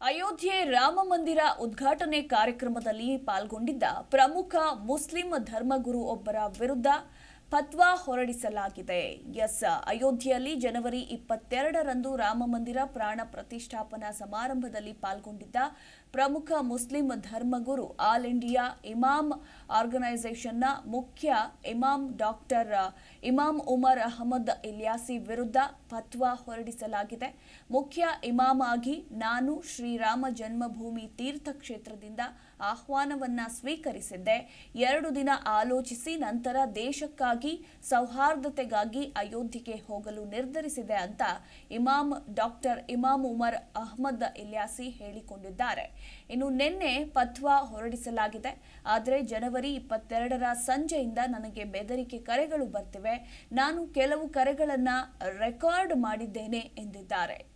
ಅಯೋಧ್ಯೆ ರಾಮ ಮಂದಿರ ಉದ್ಘಾಟನೆ ಕಾರ್ಯಕ್ರಮದಲ್ಲಿ ಪಾಲ್ಗೊಂಡಿದ್ದ ಪ್ರಮುಖ ಮುಸ್ಲಿಂ ಧರ್ಮಗುರು ಒಬ್ಬರ ವಿರುದ್ಧ ಫತ್ವಾ ಹೊರಡಿಸಲಾಗಿದೆ. ಎಸ್. ಅಯೋಧ್ಯೆಯಲ್ಲಿ ಜನವರಿ ಇಪ್ಪತ್ತೆರಡರಂದು ರಾಮ ಮಂದಿರ ಪ್ರಾಣ ಪ್ರತಿಷ್ಠಾಪನಾ ಸಮಾರಂಭದಲ್ಲಿ ಪಾಲ್ಗೊಂಡಿದ್ದ ಪ್ರಮುಖ ಮುಸ್ಲಿಂ ಧರ್ಮಗುರು ಆಲ್ ಇಂಡಿಯಾ ಇಮಾಮ್ ಆರ್ಗನೈಸೇಷನ್ನ ಮುಖ್ಯ ಇಮಾಮ್ ಡಾಕ್ಟರ್ ಇಮಾಮ್ ಉಮರ್ ಅಹಮದ್ ಇಲ್ಯಾಸಿ ವಿರುದ್ಧ ಫತ್ವಾ ಹೊರಡಿಸಲಾಗಿದೆ. ಮುಖ್ಯ ಇಮಾಮ್ ಆಗಿ ನಾನು ಶ್ರೀರಾಮ ಜನ್ಮಭೂಮಿ ತೀರ್ಥಕ್ಷೇತ್ರದಿಂದ ಆಹ್ವಾನವನ್ನ ಸ್ವೀಕರಿಸಿದ್ದೆ. ಎರಡು ದಿನ ಆಲೋಚಿಸಿ ನಂತರ ದೇಶಕ್ಕಾಗಿ ಸೌಹಾರ್ದತೆಗಾಗಿ ಅಯೋಧ್ಯೆಗೆ ಹೋಗಲು ನಿರ್ಧರಿಸಿದೆ ಅಂತ ಇಮಾಮ್ ಡಾಕ್ಟರ್ ಇಮಾಮ್ ಉಮರ್ ಅಹ್ಮದ್ ಇಲ್ಯಾಸಿ ಹೇಳಿಕೊಂಡಿದ್ದಾರೆ. ಇನ್ನು ನಿನ್ನೆ ಪತ್ವಾ ಹೊರಡಿಸಲಾಗಿದೆ. ಆದರೆ ಜನವರಿ ಇಪ್ಪತ್ತೆರಡರ ಸಂಜೆಯಿಂದ ನನಗೆ ಬೆದರಿಕೆ ಕರೆಗಳು ಬರ್ತಿವೆ. ನಾನು ಕೆಲವು ಕರೆಗಳನ್ನು ರೆಕಾರ್ಡ್ ಮಾಡಿದ್ದೇನೆ ಎಂದಿದ್ದಾರೆ.